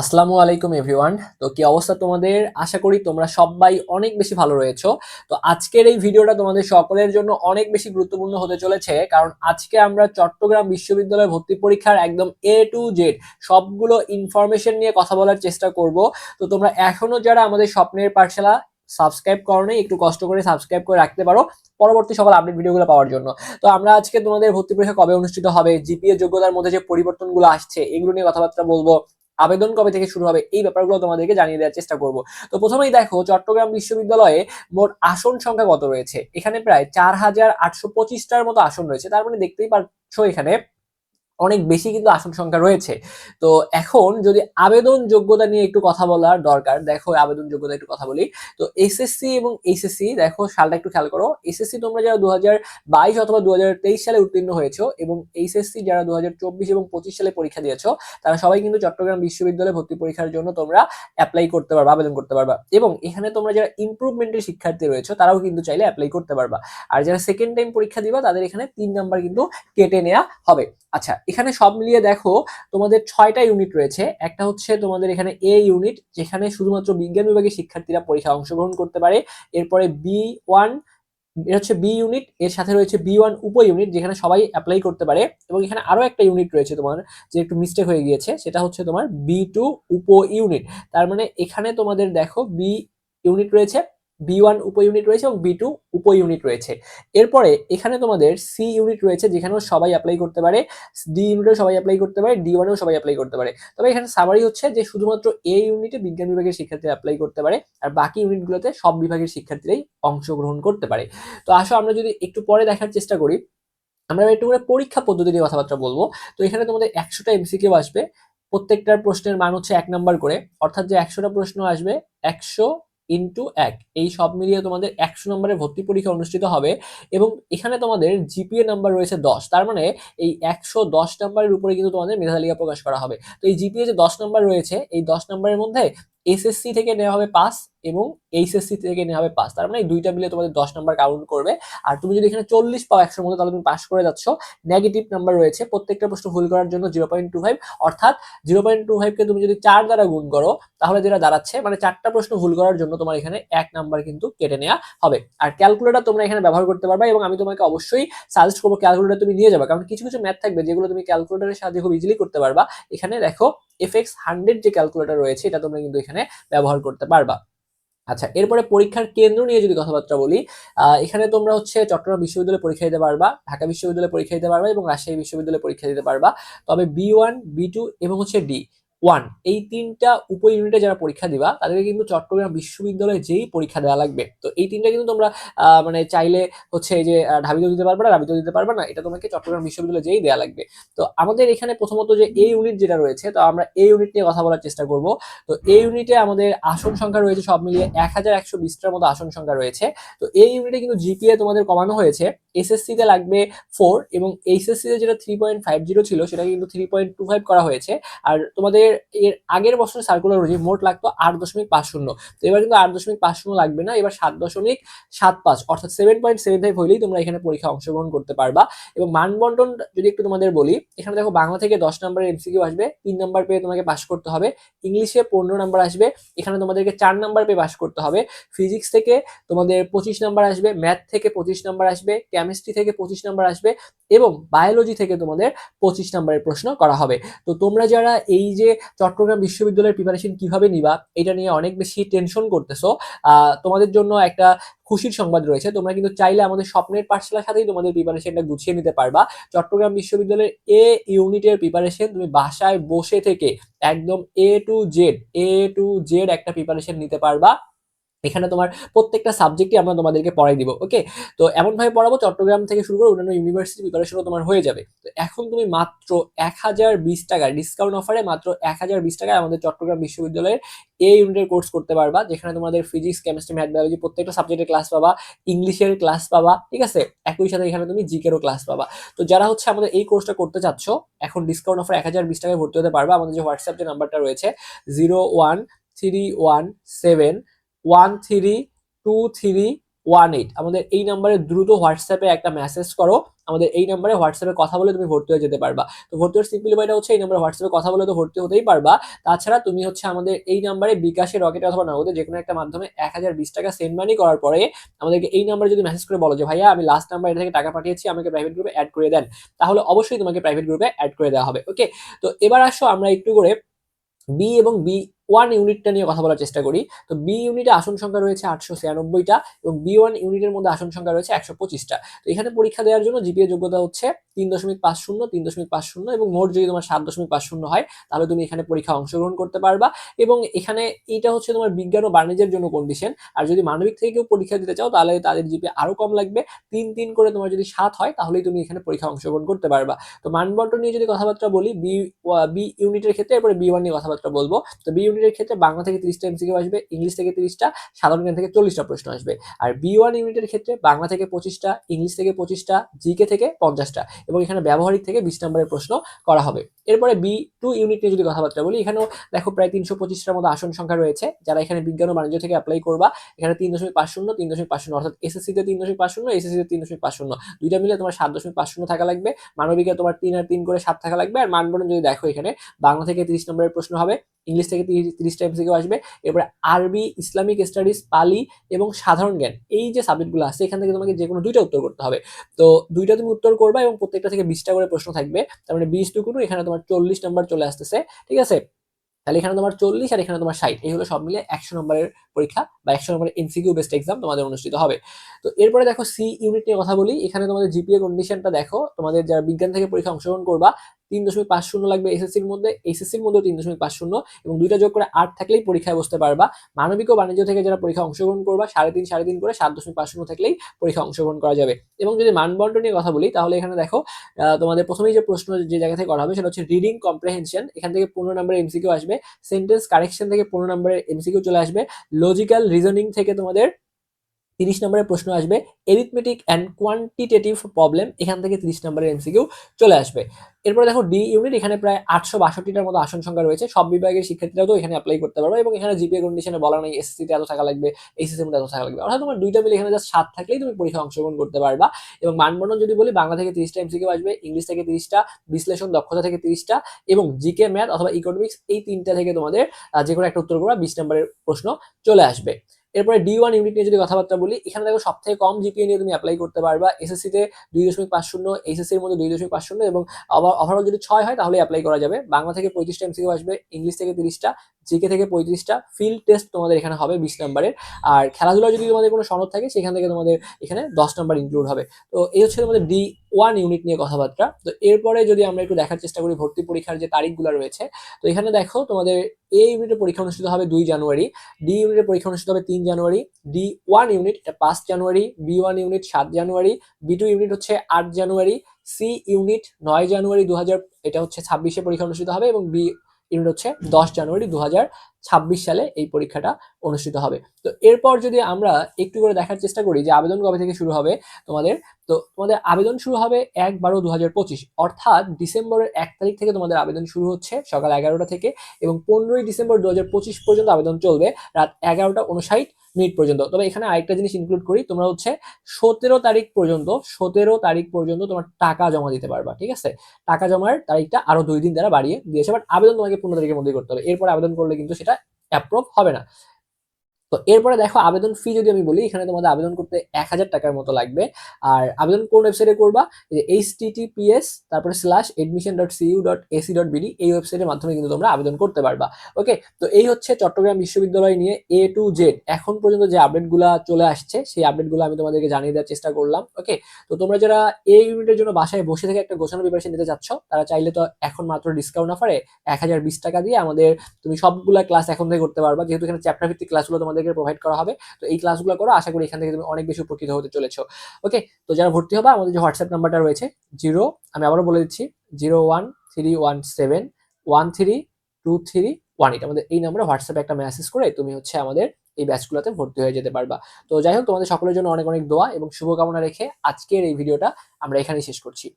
আসসালামু আলাইকুম এভরিওয়ান তো কি অবস্থা তোমাদের? আশা করি তোমরা সবাই অনেক বেশি ভালো রয়েছো। তো আজকের এই ভিডিওটা তোমাদের সকলের জন্য অনেক বেশি গুরুত্বপূর্ণ হতে চলেছে, কারণ আজকে আমরা চট্টগ্রাম বিশ্ববিদ্যালয় ভর্তি পরীক্ষার একদম এ টু জেড সবগুলো ইনফরমেশন নিয়ে কথা বলার চেষ্টা করব। তো তোমরা এখনও যারা আমাদের স্বপ্নের পাঠশালা সাবস্ক্রাইব করো একটু কষ্ট করে সাবস্ক্রাইব করে রাখতে পারো পরবর্তী সকল আপডেট ভিডিওগুলো পাওয়ার জন্য। তো আমরা আজকে তোমাদের ভর্তি পরীক্ষা কবে অনুষ্ঠিত হবে জিপিএ যোগ্যতার মধ্যে যে পরিবর্তনগুলো আসছে, এগুলো নিয়ে কথাবার্তা বলব। আবেদন কবে থেকে শুরু হবে এই ব্যাপারগুলো তোমাদেরকে জানিয়ে দেওয়ার চেষ্টা করব। তো প্রথমেই দেখো, চট্টগ্রাম বিশ্ববিদ্যালয়ে মোট আসন সংখ্যা কত রয়েছে? এখানে প্রায় চার হাজার আটশো পঁচিশটার মতো আসন রয়েছে। তার মানে দেখতেই পাচ্ছ এখানে অনেক বেশি কিন্তু আসন সংখ্যা রয়েছে। তো এখন যদি আবেদন যোগ্যতা নিয়ে একটু কথা বলার দরকার, দেখো আবেদন যোগ্যতা একটু কথা বলি। তো এসএসসি এবং এইচএসসি দেখো সালটা একটু খেয়াল করো। এসএসসি তোমরা যারা দু বাইশ অথবা দু হাজার তেইশ সালে উত্তীর্ণ হয়েছো এবং এইচএসসি যারা দু হাজার চব্বিশ এবং পঁচিশ সালে পরীক্ষা দিয়েছ, তারা সবাই কিন্তু চট্টগ্রাম বিশ্ববিদ্যালয়ে ভর্তি পরীক্ষার জন্য তোমরা অ্যাপ্লাই করতে পারবা, আবেদন করতে পারবা। এবং এখানে তোমরা যারা ইমপ্রুভমেন্টের শিক্ষার্থী রয়েছে, তারাও কিন্তু চাইলে অ্যাপ্লাই করতে পারবা। আর যারা সেকেন্ড টাইম পরীক্ষা দিবা, তাদের এখানে তিন নাম্বার কিন্তু কেটে নেওয়া হবে। আচ্ছা এখানে সব মিলিয়ে দেখো, তোমাদের ছয়টা ইউনিট রয়েছে। একটা হচ্ছে তোমাদের এখানে এ ইউনিট যেখানে শুধুমাত্র বিজ্ঞান বিভাগের শিক্ষার্থীরা পরীক্ষায় অংশগ্রহণ করতে পারে। এরপরে বি ওয়ান এটা হচ্ছে বি ইউনিট এর সাথে রয়েছে বি ওয়ান উপ ইউনিট যেখানে সবাই অ্যাপ্লাই করতে পারে। এবং এখানে আরও একটা ইউনিট রয়েছে তোমার, যে একটু মিস্টেক হয়ে গিয়েছে, সেটা হচ্ছে তোমার বি টু উপ ইউনিট তার মানে এখানে তোমাদের দেখো বি ইউনিট রয়েছে বি ওয়ান উপ ইউনিট রয়েছে এবং বি টু উপ ইউনিট রয়েছে। এরপরে এখানে তোমাদের সি ইউনিট রয়েছে যেখানেও সবাই অ্যাপ্লাই করতে পারে ডি ইউনিটেও সবাই অ্যাপ্লাই করতে পারে ডি ওয়ানেও সবাই অ্যাপ্লাই করতে পারে। তবে এখানে সামারি হচ্ছে যে শুধুমাত্র এ ইউনিটে বিজ্ঞান বিভাগের শিক্ষার্থীরা অ্যাপ্লাই করতে পারে আর বাকি ইউনিটগুলোতে সব বিভাগের শিক্ষার্থীরাই অংশগ্রহণ করতে পারে। তো আসো আমরা যদি একটু পরে দেখার চেষ্টা করি, আমরা একটু করে পরীক্ষা পদ্ধতি নিয়ে কথাবার্তা বলব। তো এখানে তোমাদের একশোটা এমসিকিউ আসবে, প্রত্যেকটার প্রশ্নের মান হচ্ছে এক নাম্বার করে, অর্থাৎ যে একশোটা প্রশ্ন আসবে, একশো ইন্টু এক। এই সব মিলিয়ে তোমাদের একশো নম্বরের ভর্তি পরীক্ষা অনুষ্ঠিত হবে এবং এখানে তোমাদের জিপিএ নাম্বার রয়েছে দশ। তার মানে এই একশো দশ নম্বরের উপরে কিন্তু তোমাদের মেধাতালিকা প্রকাশ করা হবে। তো এই জিপিএ যে দশ নাম্বার রয়েছে, এই দশ নম্বরের মধ্যে এসএসসি থেকে নেওয়া হবে পাস এবং এইচএসসি থেকে নেওয়া হবে পাস তার মানে দুইটা মিলে তোমাদের দশ নাম্বার কাউন্ট করবে। আর তুমি যদি এখানে চল্লিশ পাও একশোর মধ্যে, তাহলে তুমি পাস করে যাচ্ছ। নেগেটিভ নাম্বার রয়েছে প্রত্যেকটা প্রশ্ন ভুল করার জন্য জিরো পয়েন্ট টু ফাইভ অর্থাৎ জিরো পয়েন্ট টু ফাইভকে তুমি যদি চার দ্বারা গুণ করো, তাহলে যেটা দাঁড়াচ্ছে মানে চারটা প্রশ্ন ভুল করার জন্য তোমার এখানে এক নাম্বার কিন্তু কেটে নেওয়া হবে। আর ক্যালকুলেটার তোমরা এখানে ব্যবহার করতে পারবে এবং আমি তোমাকে অবশ্যই সাজেস্ট করব ক্যালকুলেটার তুমি নিয়ে যাবে। কারণ কিছু কিছু ম্যাথ থাকবে যেগুলো তুমি ক্যালকুলেটারের সাহায্যে খুব ইজিলি করতে পারবা। এখানে দেখো এফএক্স হান্ড্রেড যে ক্যালকুলেটার রয়েছে, এটা তোমরা কিন্তু এখানে ব্যবহার করতে পারবা। আচ্ছা এরপরে পরীক্ষার কেন্দ্র নিয়ে যদি কথাবার্তা বলি এখানে তোমরা হচ্ছে চট্টগ্রাম বিশ্ববিদ্যালয়ে পরীক্ষা দিতে পারবা, ঢাকা বিশ্ববিদ্যালয়ে পরীক্ষা দিতে পারবা এবং রাজশাহী বিশ্ববিদ্যালয়ে পরীক্ষা দিতে পারবা। তবে বি ওয়ান বি টু এবং হচ্ছে ডি ওয়ান এই তিনটা উপ ইউনিটে যারা পরীক্ষা দিবা, তাদেরকে কিন্তু চট্টগ্রাম বিশ্ববিদ্যালয়ে যেই পরীক্ষা দেওয়া লাগবে। তো এই তিনটা কিন্তু তোমরা মানে চাইলে হচ্ছে যে ঢাবিতেও দিতে পারবে না রাবিতেও দিতে পারবে না, এটা তোমাকে চট্টগ্রাম বিশ্ববিদ্যালয়ে যেই দেওয়া লাগবে। তো আমাদের এখানে প্রথমত যে এই ইউনিট যেটা রয়েছে, তো আমরা এই ইউনিট নিয়ে কথা বলার চেষ্টা করব। তো এই ইউনিটে আমাদের আসন সংখ্যা রয়েছে সব মিলিয়ে এক হাজার একশো বিশটার মতো আসন সংখ্যা রয়েছে। তো এই ইউনিটে কিন্তু জিপিএ তোমাদের কমানো হয়েছে। এসএসসি তে লাগবে ফোর এবং এইচএসসি তে যেটা থ্রি পয়েন্ট ফাইভ জিরো ছিল সেটা কিন্তু থ্রি পয়েন্ট টু ফাইভ করা হয়েছে। আর তোমাদের এর এর আগের বছর সার্কুলার অনুযায়ী মোট লাগতো আট দশমিক পাঁচ শূন্য। তো এবার কিন্তু আট দশমিক পাঁচ শূন্য লাগবে না, এবার সাত দশমিক সাত পাঁচ, অর্থাৎ সেভেন পয়েন্ট সেভেন ফাইভ হইলেই তোমরা এখানে পরীক্ষা অংশগ্রহণ করতে পারবা। এবং মানবন্টন যদি একটু তোমাদের বলি, এখানে দেখো বাংলা থেকে দশ নম্বরের এমসিকিউ আসবে, তিন নাম্বার পেয়ে তোমাকে পাস করতে হবে। ইংলিশে পনেরো নাম্বার আসবে, এখানে তোমাদেরকে চার নাম্বার পেয়ে পাস করতে হবে। ফিজিক্স থেকে তোমাদের পঁচিশ নাম্বার আসবে ম্যাথ থেকে পঁচিশ নাম্বার আসবে কেমিস্ট্রি থেকে পঁচিশ নাম্বার আসবে, এবং বায়োলজি থেকে তোমাদের পঁচিশ নাম্বারের প্রশ্ন করা হবে। তো তোমরা যারা এই যে চট্টগ্রাম বিশ্ববিদ্যালয়ের প্রিপারেশন কীভাবে নিবা, এটা নিয়ে অনেক বেশি টেনশন করতেছো। তোমাদের জন্য একটা খুশির সংবাদ রয়েছে। তোমরা কিন্তু চাইলে আমাদের স্বপ্নের পাঠশালার সাথেই তোমাদের প্রিপারেশনটা গুছিয়ে নিতে পারবা। চট্টগ্রাম বিশ্ববিদ্যালয়ের এ ইউনিটের প্রিপারেশন তুমি বাসায় বসে থেকে একদম A to Z A to Z একটা প্রিপারেশন নিতে পারবা। এখানে তোমার প্রত্যেকটা সাবজেক্টই আমরা তোমাদেরকে পড়াই দিব ওকে তো এমনভাবে পড়াবো, চট্টগ্রাম থেকে শুরু করে অন্যান্য ইউনিভার্সিটি প্রিপারেশনও তোমার হয়ে যাবে। তো এখন তুমি মাত্র এক হাজার বিশ টাকা ডিসকাউন্ট অফারে মাত্র এক হাজার বিশ টাকায় আমাদের চট্টগ্রাম বিশ্ববিদ্যালয়ের এই ইউনিটের কোর্স করতে পারবা, যেখানে তোমাদের ফিজিক্স কেমিস্ট্রি ম্যাথ বায়োলজি প্রত্যেকটা সাবজেক্টের ক্লাস পাবা ইংলিশের ক্লাস পাবা, ঠিক আছে? একই সাথে এখানে তুমি জিকেরও ক্লাস পাবা। তো যারা হচ্ছে আমাদের এই কোর্সটা করতে চাচ্ছ, এখন ডিসকাউন্ট অফার এক হাজার বিশ টাকায় ভর্তি হতে পারবা। আমাদের যে হোয়াটসঅ্যাপ যে নাম্বারটা রয়েছে zero one three one seven one three two three one eight আমাদের এই নাম্বারে দ্রুত হোয়াটসঅ্যাপে একটা মেসেজ করো। আমাদের এই নাম্বারে হোয়াটসঅ্যাপে কথা বলে তুমি ভর্তি হয়ে যেতে পারবা। তো ভর্তি হওয়ার সিম্পল উপায়টা হচ্ছে, এই নাম্বারে হোয়াটসঅ্যাপে কথা বলে তো ভর্তি হতেই পারবা। তাছাড়া তুমি হচ্ছে আমাদের এই নাম্বারে বিকাশে রকেট অথবা নগদে যে কোনো একটা মাধ্যমে এক হাজার বিশ টাকা সেন্ড মানি করার পরে আমাদেরকে এই নাম্বারে যদি মেসেজ করে বলো যে, ভাইয়া, আমি লাস্ট নাম্বার এটা থেকে টাকা পাঠিয়েছি, আমাকে প্রাইভেট গ্রুপে অ্যাড করে দেন। তাহলে অবশ্যই তোমাকে প্রাইভেট গ্রুপে অ্যাড করে দেওয়া হবে। ওকে তো এবার আসো আমরা একটু করে বি এবং বি ওয়ান ইউনিটটা নিয়ে কথা বলার চেষ্টা করি। তো বি ইউনিটে আসন সংখ্যা রয়েছে আটশো ছিয়ানব্বইটা এবং বি ওয়ান ইউনিটের মধ্যে আসন সংখ্যা রয়েছে একশো পঁচিশটা। তো এখানে পরীক্ষা দেওয়ার জন্য জিপিএ যোগ্যতা হচ্ছে তিন দশমিক পাঁচ শূন্য, তিন দশমিক পাঁচ শূন্য এবং মোট যদি তোমার সাত দশমিক পাঁচ শূন্য হয়, তাহলে তুমি এখানে পরীক্ষা অংশগ্রহণ করতে পারবা। এবং এখানে এইটা হচ্ছে তোমার বিজ্ঞান ও বাণিজ্যের জন্য কন্ডিশন আর যদি মানবিক থেকে কেউ পরীক্ষা দিতে চাও, তাহলে তাদের জিপিএ আরও কম লাগবে। তিন তিন করে তোমার যদি সাত হয়, তাহলেই তুমি এখানে পরীক্ষা অংশগ্রহণ করতে পারবা। তো মানবন্টন নিয়ে যদি কথাবার্তা বলি বি বি ইউনিটের ক্ষেত্রে এরপরে বি ওয়ান নিয়ে কথাবার্তা বলব। তো বি ইউনিটের ক্ষেত্রে বাংলা থেকে তিরিশটা এমসিকিউ আসবে ইংলিশ থেকে তিরিশটা, সাধারণ জ্ঞান থেকে চল্লিশটা প্রশ্ন আসবে। আর বি ওয়ান ইউনিটের ক্ষেত্রে বাংলা থেকে পঁচিশটা ইংলিশ থেকে পঁচিশটা জিকে থেকে পঞ্চাশটা এবং এখানে ব্যবহারিক থেকে বিশ নম্বরের প্রশ্ন করা হবে। এরপরে বি টু ইউনিট নিয়ে যদি কথাবার্তা বলি, এখানেও দেখো প্রায় তিনশো পঁচিশটার মতো আসন সংখ্যা রয়েছে, যারা এখানে বিজ্ঞান ও বাণিজ্য থেকে অ্যাপ্লাই করবা, এখানে তিন দশমিক পাঁচ শূন্য, তিন দশমিক পাঁচ শূন্য, অর্থাৎ এসএসসিতে তিন দশমিক পাঁচ শূন্য এসএসসিতে তিন দশমিক পাঁচ শূন্য। দুইটা মিলে তোমার সাত দশমিক পাঁচ শূন্য থাকা লাগবে, মানবিকে তোমার তিন আর তিন করে সাত থাকা লাগবে, আর মানবরণ যদি দেখো এখানে, বাংলা থেকে তিরিশ নম্বরের প্রশ্ন হবে ইংলিশ থেকে তিরিশটা এমসিকিউ আসবে। এরপরে আরবি, ইসলামিক স্টাডিজ পালি এবং সাধারণ জ্ঞান, এই যে সাবজেক্টগুলো আছে, এখান থেকে তোমাকে যে কোনো দুইটা উত্তর করতে হবে। তো দুইটা তুমি উত্তর করবা এবং প্রত্যেকটা থেকে বিশটা করে প্রশ্ন থাকবে। তার মানে বিশ টুকুনো এখানে তোমার চল্লিশ নাম্বার চলে আসতেছে, ঠিক আছে? তাহলে এখানে তোমার চল্লিশ আর এখানে তোমার ষাট, এই হলো সব মিলে একশো নম্বরের পরীক্ষা বা একশো নম্বরের এমসিকিউ বেস্ট এক্সাম তোমাদের অনুষ্ঠিত হবে। তো এরপরে দেখো সি ইউনিট নিয়ে কথা বলি। এখানে তোমাদের জিপিএ কন্ডিশনটা দেখো। তোমাদের যারা বিজ্ঞান থেকে পরীক্ষা অংশগ্রহণ করবা তিন দশমিক পাঁচ শূন্য লাগবে এসএসসির মধ্যে। এসএসসির মধ্যে তিন দশমিক পাঁচ শূন্য এবং দুইটা যোগ করে আট থাকলেই পরীক্ষায় বসতে পারবা। মানবিক ও বাণিজ্য থেকে যারা পরীক্ষা অংশগ্রহণ করবা, সাড়ে তিন সাড়ে তিন করে সাত দশমিক পাঁচ শূন্য থাকলেই পরীক্ষা অংশগ্রহণ করা যাবে। এবং যদি মানবন্টন নিয়ে কথা বলি, তাহলে এখানে দেখো তোমাদের প্রথমেই যে প্রশ্ন যে জায়গা থেকে করা হবে, সেটা হচ্ছে রিডিং কম্প্রেহেনশন এখান থেকে পনেরো নম্বরের এমসিকিউ আসবে। সেন্টেন্স কারেকশন থেকে পনেরো নম্বরের এমসিকিউ চলে আসবে। লজিক্যাল রিজনিং থেকে তোমাদের তিরিশ নম্বরের প্রশ্ন আসবে এরিথমেটিক অ্যান্ড কোয়ান্টিটেটিভ প্রবলেম এখান থেকে তিরিশ নম্বরের এমসিকিউ চলে আসবে। এরপরে দেখো ডি ইউনিট এখানে প্রায় আটশো বাষট্টিটার মতো আসন সংখ্যা রয়েছে, সব বিভাগের শিক্ষার্থীরাও তো এখানে অ্যাপ্লাই করতে পারবে এবং এখানে জিপিএ কন্ডিশনে বলা নেই এসএসসিতে এত টাকা লাগবে এইচএসসির মধ্যে এত টাকা লাগবে। অর্থাৎ তোমার দুইটা মিলে এখানে জাস্ট সাত থাকলেই তুমি পরীক্ষা অংশগ্রহণ করতে পারবা এবং মানবন্ধন যদি বলি, বাংলা থেকে তিরিশটা এমসিকিউ আসবে, ইংলিশ থেকে তিরিশটা, বিশ্লেষণ দক্ষতা থেকে তিরিশটা এবং জিকে ম্যাথ অথবা ইকোনমিক্স এই তিনটা থেকে তোমাদের যে কোনো একটা উত্তর করবা, বিশ নম্বরের প্রশ্ন চলে আসবে। এরপরে ডি ওয়ান ইউনিট নিয়ে যদি কথাবার্তা বলি, এখানে দেখো সব থেকে কম জিপিএ নিয়ে তুমি অ্যাপ্লাই করতে পারবা। এসএসসিতে দুই দশমিক পাঁচ শূন্য এসএসসির মধ্যে দুই দশমিক পাঁচ শূন্য এবং ওভারঅল যদি ছয় হয় তাহলে অ্যাপ্লাই করা যাবে। বাংলা থেকে পঁয়ত্রিশটা এমসিকিউ আসবে ইংলিশ থেকে তিরিশটা। জিকে থেকে পঁয়ত্রিশটা ফিল্ড টেস্ট তোমাদের এখানে হবে বিশ নম্বরের। আর খেলাধুলা যদি তোমাদের কোনো সনদ থাকে, সেখান থেকে তোমাদের এখানে দশ নম্বর ইনক্লুড হবে। তো এই হচ্ছে তোমাদের ডি ওয়ান ইউনিট নিয়ে কথাবার্তা। তো এরপরে যদি আমরা একটু দেখার চেষ্টা করি ভর্তি পরীক্ষার যে তারিখগুলো রয়েছে, তো এখানে দেখো তোমাদের এ ইউনিটের পরীক্ষা অনুষ্ঠিত হবে দুই জানুয়ারি ডি ইউনিটের পরীক্ষা অনুষ্ঠিত হবে তিন জানুয়ারি ডি ওয়ান ইউনিট এটা পাঁচ জানুয়ারি বি ওয়ান ইউনিট সাত জানুয়ারি বি টু ইউনিট হচ্ছে আট জানুয়ারি সি ইউনিট নয় জানুয়ারি দু হাজার এটা হচ্ছে ছাব্বিশে পরীক্ষা অনুষ্ঠিত হবে এবং বি ইউনিট হচ্ছে দশ জানুয়ারি দু হাজার ছাব্বিশ সালে এই পরীক্ষাটা অনুষ্ঠিত হবে। তো এরপর যদি আমরা একটু করে দেখার চেষ্টা করি যে আবেদন কবে থেকে শুরু হবে তোমাদের, তো তোমাদের আবেদন শুরু হবে এক বারো দু অর্থাৎ ডিসেম্বরের এক তারিখ থেকে তোমাদের আবেদন শুরু হচ্ছে সকাল এগারোটা থেকে এবং পনেরোই ডিসেম্বর দু হাজার পঁচিশ পর্যন্ত আবেদন চলবে রাত এগারোটা উনষাট মিনিট পর্যন্ত। তবে এখানে আরেকটা জিনিস ইনক্লুড করি, তোমরা হচ্ছে সতেরো তারিখ পর্যন্ত, সতেরো তারিখ পর্যন্ত তোমার টাকা জমা দিতে পারবা, ঠিক আছে? টাকা জমার তারিখটা আরও দুই দিন দ্বারা বাড়িয়ে দিয়েছে বাট আবেদন তোমাকে পনেরো তারিখের মধ্যে করতে হবে। এরপর আবেদন করলে কিন্তু সেটা অ্যাপ্রুভ হবে না। তো এরপরে দেখো, আবেদন ফি যদি আমি বলি, এখানে তোমাদের আবেদন করতে এক হাজার টাকার মতো লাগবে। আর আবেদন কোন ওয়েবসাইটে করবা? এইচ টিটিপিএস তারপরে slash admission dot CU dot AC dot BD এই ওয়েবসাইটের মাধ্যমে কিন্তু তোমরা আবেদন করতে পারবা। ওকে তো এই হচ্ছে চট্টগ্রাম বিশ্ববিদ্যালয় নিয়ে এ টু জেড এখন পর্যন্ত যে আপডেটগুলো চলে আসছে, সেই আপডেটগুলো আমি তোমাদেরকে জানিয়ে দেওয়ার চেষ্টা করলাম। ওকে তো তোমরা যারা এই ইউনিটের জন্য বাসায় বসে থেকে একটা গোছানো প্রিপারেশন নিতে চাচ্ছ, তারা চাইলে তো এখন মাত্র ডিসকাউন্ট অফারে এক হাজার বিশ টাকা দিয়ে আমাদের তুমি সবগুলা ক্লাস এখন থেকে করতে পারবা। যেহেতু এখানে চ্যাপ্টার ভিত্তিক ক্লাসগুলো তোমাদেরকে প্রোভাইড করা হবে। তো এই ক্লাসগুলো করো, আশা করি এখান থেকে তুমি অনেক বেশি উপকৃত হতে চলেছো। ওকে তো যারা ভর্তি হবে, আমাদের যে হোয়াটসঅ্যাপ নাম্বারটা রয়েছে জিরো আমি আবারও বলে দিচ্ছি zero one three one seven one three two three one eight আমাদের এই নাম্বারে হোয়াটসঅ্যাপে একটা মেসেজ করে তুমি হচ্ছে আমাদের এই ব্যাচগুলোতে ভর্তি হয়ে যেতে পারবা। তো যাই হোক, তোমাদের সকলের জন্য অনেক অনেক দোয়া এবং শুভকামনা রেখে আজকের এই ভিডিওটা আমরা এখানেই শেষ করছি।